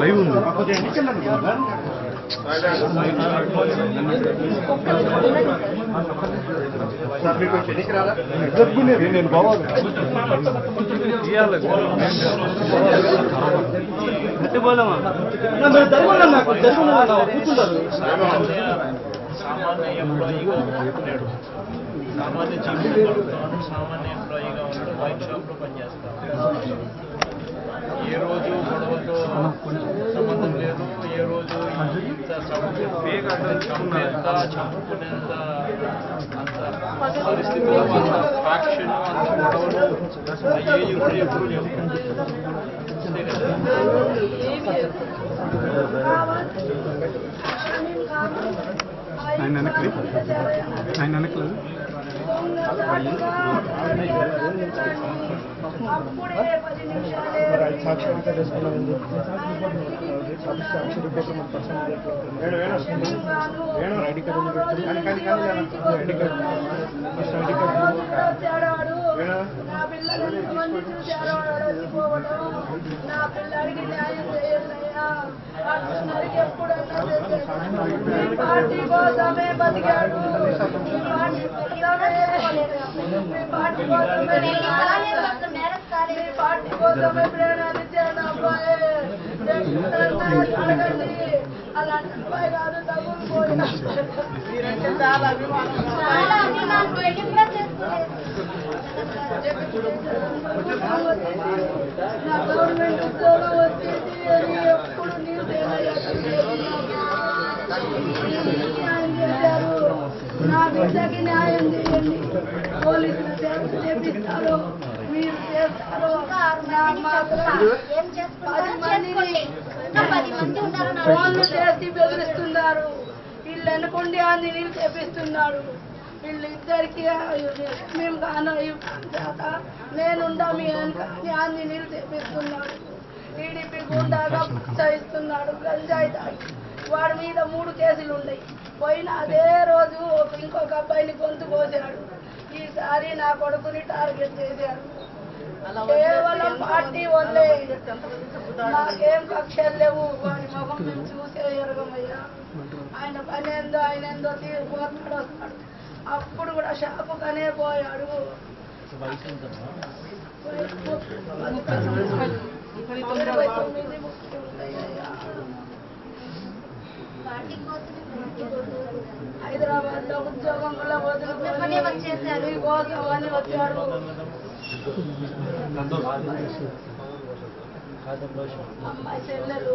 Live ఉంది. నేను బావాలి కూర్చుంటారు. సామాన్య ఎంప్లాయీగా ఉన్నాడు సామాన్య జీవితంలో ఉన్నాడు సామాన్య ఎంప్లాయీగా ఉన్నాడు వైన్ షాప్లో పనిచేస్తాడు ఏ రోజు గొడవతో సంబంధం లేదు ఏ రోజు ఇంత చంపేంత చంపేంత చంపుకునేంత అంత పరిస్థితిలో అంత ఫ్యాక్షన్ అంత గొడవలు అయ్యే ఇప్పుడు ఎప్పుడు లేవు అంతే కదా ఆయన వెనక్కి. ఆయన వెనక్కి సాక్షాత్కారం చేసుకున్నాం సాక్షి రిపోర్ట్ మన personal Venu ID card ID card first ID నా పిల్లడికి న్యాయం పార్టీ కోసమే బతికాడు పార్టీ కోసమే పార్టీ కోసమే ప్రేరణ ఇచ్చాడు అబ్బాయి అలాంటి అబ్బాయి కాదు తగులు మీరంటే చాలా అభిమానం గవర్నమెంట్ ఉద్యోగం వచ్చేసి నా బిడ్డకి న్యాయం చేయండి పోలీసులు చేపిస్తారు మీరు చేస్తారు నా ఫోన్లు చేసి బెదిరిస్తున్నారు వీళ్ళు అనుకోండి అని నీళ్ళు చేపిస్తున్నాడు వీళ్ళు ఇద్దరికి మేము కాన నేను నేనుండా మీ అని నీళ్ళు చేపిస్తున్నాడు టీడీపీ గుండాగా ప్రోత్సహిస్తున్నాడు గంజాయి తాగి వాడి మీద మూడు కేసులు ఉన్నాయి. పోయిన అదే రోజు ఇంకొక అబ్బాయిని గొంతు కోసాడు. ఈసారి నా కొడుకుని టార్గెట్ చేశాడు కేవలం పార్టీ వల్లే నాకేం కక్షలు లేవు. వాడి ముఖం మేము చూసే ఎరగమయ్యా. ఆయన పని ఏందో ఆయన ఏందో తీరిపోతాడు వస్తాడు. అప్పుడు కూడా షాపుకనే పోయాడు. హైదరాబాద్లో ఉద్యోగం వల్ల వచ్చేసారు. వదిలిపోయి కోసం అమ్మాయి చెల్లెలు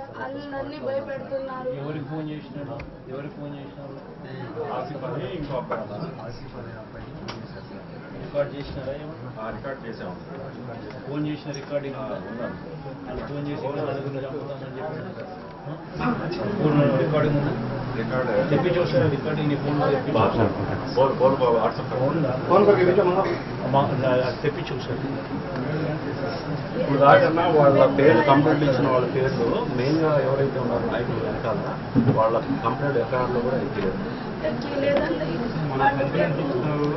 అందరినీ భయపెడుతున్నారు. ఎవరికి ఫోన్ చేసినాడు ఎవరికి ఫోన్ చేసినారు? రికార్డ్ చేసినారా? రికార్డ్ చేసాం. ఫోన్ చేసిన రికార్డింగ్ ఉందా? వాళ్ళు ఫోన్ చేసి చంపుతామని చెప్పి ఫోన్ రికార్డింగ్ ఉందా? రికార్డ్. తెప్పి చూసారా రికార్డింగ్ వాట్సాప్ ఫోన్ కొరికి విజయం అమ్మా, నా- తెప్పి చూసారు. ఇప్పుడు దాకన్నా వాళ్ళ పేర్లు కంప్లైంట్ ఇచ్చిన వాళ్ళ పేర్లు మెయిన్గా ఎవరైతే ఉన్నారో నాయకులు వెనకాల వాళ్ళ కంప్లైంట్ ఎఫ్ఐఆర్లో కూడా లేదండి